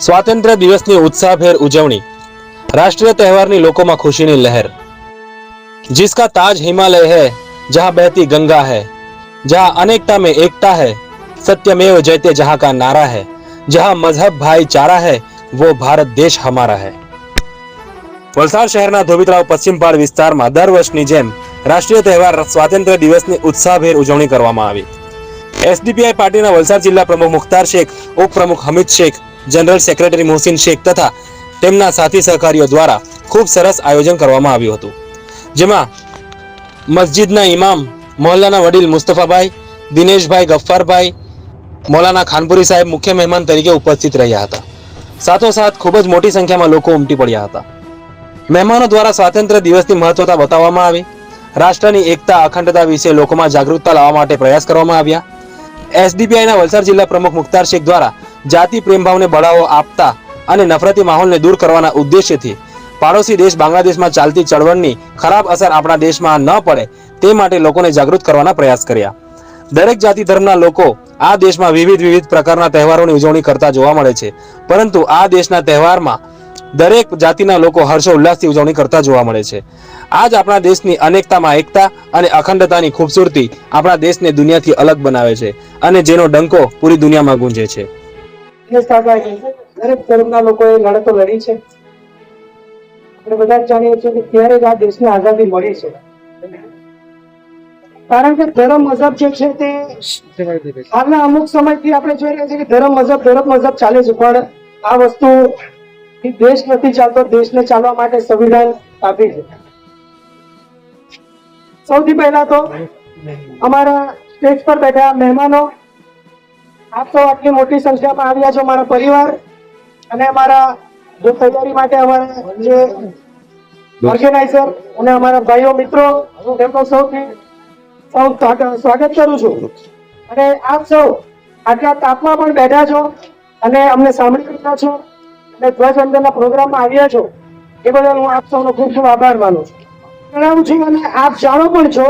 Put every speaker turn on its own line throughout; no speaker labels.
સ્વાતંત્ર્ય દિવસની ઉત્સાહભેર ઉજવણી, રાષ્ટ્રીય તહેવારની લોકોમાં ખુશીની લહેર. જીસકા તાજ હિમાલય હૈ, જહાં બહેતી ગંગા હૈ, જહાં અનેકતા મેં એકતા હૈ, સત્યમેવ જયતે જહાં કા નારા હૈ, જહાં મઝહબ ભાઈચારા હૈ, વો ભારત દેશ હમારા હૈ. વલસાડ શહેરના ધોબીતરાવ પશ્ચિમ પાડ વિસ્તારમાં દર વર્ષની જેમ રાષ્ટ્રીય તહેવાર સ્વાતંત્ર્ય દિવસની ઉત્સાહભેર ઉજવણી કરવામાં આવી. એસડીપીઆઈ પાર્ટીના વલસાડ જિલ્લા પ્રમુખ મુખ્તાર શેખ, ઉપપ્રમુખ હમિદ શેખ જનરલ સેક્રેટરી મોહસિન શેખ તથા તેમના સાથી સહકારીઓ દ્વારા ખૂબ સરસ આયોજન કરવામાં આવ્યું હતું. જેમાં મસ્જિદના ઇમામ મોહલ્લાના વડીલ મુસ્તફાભાઈ, દિનેશભાઈ ગફ્ફારભાઈ, મૌલાના ખાનપુરી સાહેબ મુખ્ય મહેમાન તરીકે ઉપસ્થિત રહ્યા હતા. સાથોસાથ ખૂબ જ મોટી સંખ્યામાં લોકો ઉમટી પડ્યા હતા. મહેમાનો દ્વારા સ્વાતંત્ર્ય દિવસની મહત્વતા બતાવવામાં આવી. રાષ્ટ્રની એકતા, અખંડતા વિશે લોકોમાં જાગૃતતા લાવવા માટે પ્રયાસ કરવામાં આવ્યા. એસડીપીઆઈના વલસાડ જિલ્લા પ્રમુખ મુખ્તાર શેખ દ્વારા જાતિ પ્રેમભાવને બઢાવો આપતા અને નફરતી માહોલને દૂર કરવાના ઉદ્દેશ્યથી પાડોશી દેશ બાંગ્લાદેશમાં ચાલતી ચળવળની ખરાબ અસર આપણા દેશમાં ન પડે તે માટે લોકોને જાગૃત કરવાના પ્રયાસ કર્યા. દરેક જાતિ ધર્મના લોકો આ દેશમાં વિવિધ વિવિધ પ્રકારના તહેવારોની ઉજવણી કરતા જોવા મળે છે. પરંતુ આ દેશના તહેવારમાં દરેક જાતિના લોકો હર્ષો ઉલ્લાસથી ઉજવણી કરતા જોવા મળે છે. આજ આપણા દેશની અનેકતામાં એકતા અને અખંડતાની ખૂબસૂરતી આપણા દેશને દુનિયાથી અલગ બનાવે છે અને જેનો ડંકો પૂરી દુનિયામાં ગુંજે છે.
દેશ દરેક ધર્મના લોકોએ લડતો લડી છે. આપણે બધા જાણીએ છીએ કે ત્યારે જ આ દેશને આઝાદી મળી છે. કારણ કે ધર્મ મઝહબ જે છે તે હાલના અમુક સમયથી આપણે જોઈ રહ્યા છીએ કે ધર્મ મઝહબ ધર્મ મઝહબ ચાલે છે. પણ આ વસ્તુ દેશ નથી ચાલતો, દેશને ચાલવા માટે સંવિધાન આપી છે. સૌથી પહેલા તો અમારા સ્ટેજ પર બેઠા મહેમાનો આપ સૌ આટલી મોટી સંખ્યામાં આવ્યા છો મારા પરિવાર અને અમારા જે તૈયારી માટે અમારા જે ઓર્ગેનાઇઝર અને અમારા ભાઈઓ મિત્રો તેમનો સૌથી સૌ સ્વાગત કરું છું. અને આપ સૌ આટલા તાપમાં પણ બેઠા છો અને અમને સાંભળી રહ્યા છો અને ધ્વજવંદનના પ્રોગ્રામમાં આવ્યા છો, એ બદલ હું આપ સૌનો ખૂબ ખૂબ આભાર માનું છું. જણાવું છું અને આપ જાણો પણ છો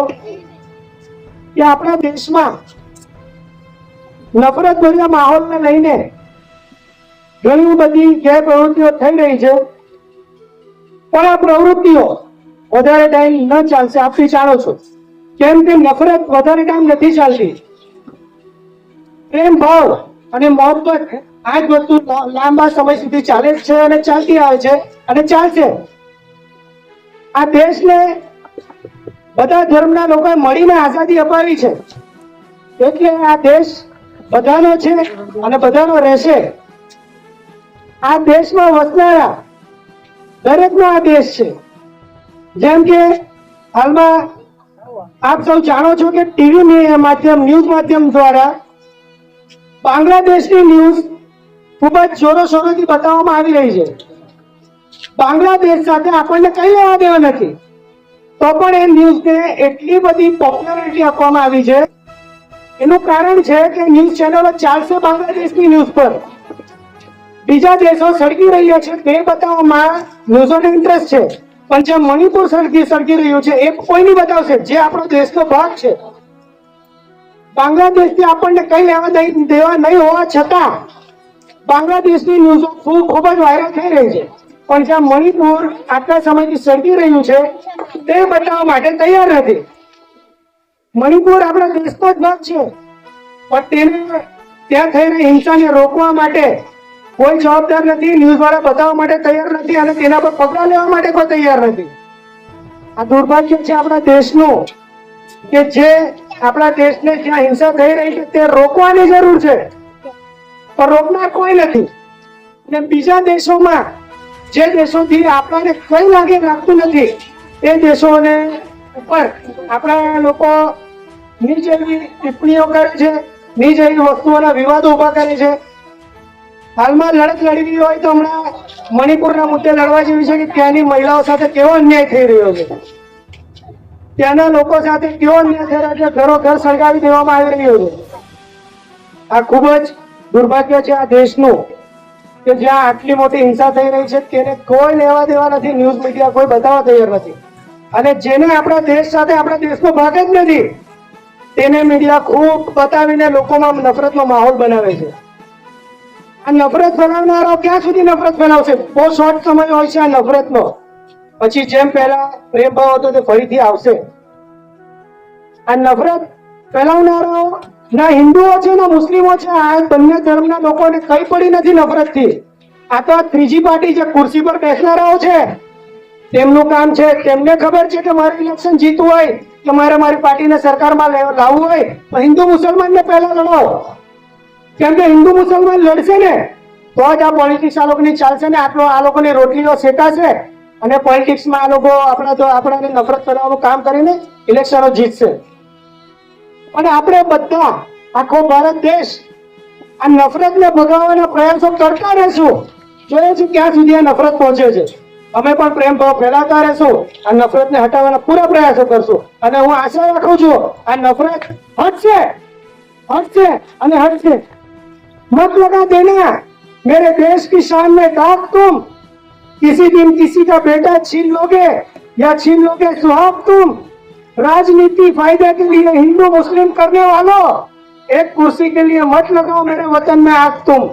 કે આપણા દેશમાં નફરત ભર્યા માહોલને લઈને ઘણી બધી ગેર પ્રવૃત્તિઓ થઈ રહી છે. પણ આ પ્રવૃત્તિઓ વધારે ટાઈમ ન ચાલશે આપી જાણો છો. કેમ કે નફરત વધારે ટાઈમ નથી ચાલતી. પ્રેમ, ભાવ અને મોહબ્બત આ જ વસ્તુ લાંબા સમય સુધી ચાલે છે અને ચાલતી આવે છે અને ચાલશે. આ દેશને બધા ધર્મના લોકોએ મળીને આઝાદી અપાવી છે. એટલે આ દેશ બધાનો છે અને બધાનો રહેશે. આ દેશમાં વસનારા દરેકનો આ દેશ છે. જેમ કે હાલમાં આપ સૌ જાણો છો કે ટીવી માધ્યમ, ન્યૂઝ માધ્યમ દ્વારા બાંગ્લાદેશની ન્યૂઝ ખૂબ જ જોરો શોરોથી બતાવવામાં આવી રહી છે. બાંગ્લાદેશ સાથે આપણને કઈ લેવા દેવા નથી. તો પણ એ ન્યૂઝને એટલી બધી પોપ્યુલરિટી આપવામાં આવી છે એનું કારણ છે કે ન્યૂઝ ચેનલો ચાલશે બાંગ્લાદેશની ન્યૂઝ પર. બીજા દેશો સળગી રહ્યા છે, તે બતાવવામાં ન્યૂઝોને ઇન્ટરેસ્ટ છે. પણ જે મણિપુર સળગી સળગી રહ્યું છે, એ કોઈની બતાવશે? જે આપણો દેશનો ભાગ છે. બાંગ્લાદેશથી આપણને કઈ લેવા નહીં દેવા નહીં હોવા છતાં બાંગ્લાદેશની ન્યૂઝો ખૂબ ખૂબ જ વાયરલ થઈ રહી છે. પણ જ્યાં મણિપુર આટલા સમયથી સળગી રહ્યું છે, તે બતાવવા માટે તૈયાર નથી. મણિપુર આપણા દેશનો જ ભાગ છે. પણ તેને ત્યાં થઈ રહી હિંસાને રોકવા માટે કોઈ જવાબદાર નથી ન્યૂઝ વાળા બતાવવા માટે તૈયાર નથી અને તેના પર પગલા લેવા માટે કોઈ તૈયાર નથી. આ દુર્ભાગ્ય છે આપણા દેશનું કે જે આપણા દેશને જ્યાં હિંસા થઈ રહી છે તે રોકવાની જરૂર છે. પણ રોકનાર કોઈ નથી. અને બીજા દેશોમાં જે દેશોથી આપણને કઈ લાગે રાખતું નથી, એ દેશોને ઉપર આપણા લોકો નીચ એવી ટિપ્પણીઓ કરે છે, નીચ એવી વસ્તુઓના વિવાદો ઊભા કરે છે. હાલમાં લડત લડવી હોય તો હમણાં મણિપુરના મુદ્દે લડવા જેવી છે કે ત્યાંની મહિલાઓ સાથે કેવો અન્યાય થઈ રહ્યો છે? ત્યાંના લોકો સાથે કેવો અન્યાય થઈ રહ્યો છે? ઘરો ઘર સળગાવી દેવામાં આવી રહ્યો છે. આ ખૂબ જ દુર્ભાગ્ય છે આ દેશનું કે જ્યાં આટલી મોટી હિંસા થઈ રહી છે, તેને કોઈ લેવા દેવા નથી, ન્યૂઝ મીડિયા કોઈ બતાવવા તૈયાર નથી. અને જેને આપણા દેશ સાથે આપણા દેશનો ભાગ જ નથી, તેને મીડિયા ખૂબ બતાવીને લોકોમાં નફરતનો માહોલ બનાવે છે. આ નફરત ફેલાવનારાઓ ક્યાં સુધી નફરત ફેલાવશે? બહુ શોર્ટ સમય હોય છે આ નફરતનો. પછી જેમ પહેલા પ્રેમ ભાવ હતો તે ફરીથી આવશે. આ નફરત ફેલાવનારાઓ, ના હિન્દુઓ છે, ના મુસ્લિમો છે, આ બંને ધર્મના લોકોને કઈ પડી નથી નફરતથી. આ તો આ ત્રીજી પાર્ટી જે ખુરશી પર બેસનારાઓ છે. તેમનું કામ છે, તેમને ખબર છે કે મારે ઇલેક્શન જીતવું હોય, કે મારે મારી પાર્ટીને સરકારમાં લાવવું હોય, તો હિન્દુ મુસલમાનને પહેલા લડાવો. કેમ કે હિન્દુ મુસલમાન લડશે ને, તો જ આ પોલિટિક્સ આ લોકોની ચાલશે ને, આટલો આ લોકોની રોટલીઓ શેકાશે અને પોલિટિક્સમાં આ લોકો આપણા તો, આપણાને નફરત કરવાનું કામ કરીને ઇલેક્શનો જીતશે. અને આપણે બધા, આખો ભારત દેશ, આ નફરતને ભગાવવાના પ્રયાસો કરતા રહેશું. જોઈએ છે ક્યાં સુધી આ નફરત પહોંચે છે. અમે પણ પ્રેમ ભાવ ફેલાવતા રહેશું આ નફરતને હટાવવાના પૂરા પ્રયાસો કરશું અને હું આશા રાખું છું આ નફરત હટશે हटसे अने हटसे मत लगा देना मेरे देश की शान में दाग तुम किसी दिन किसी का बेटा छीन लोगे या छीन लोगे सुहाग तुम राजनीति फायदे के लिए हिंदू मुस्लिम करने वालों एक कुर्सी के लिए मत लगाओ मेरे वतन में आग तुम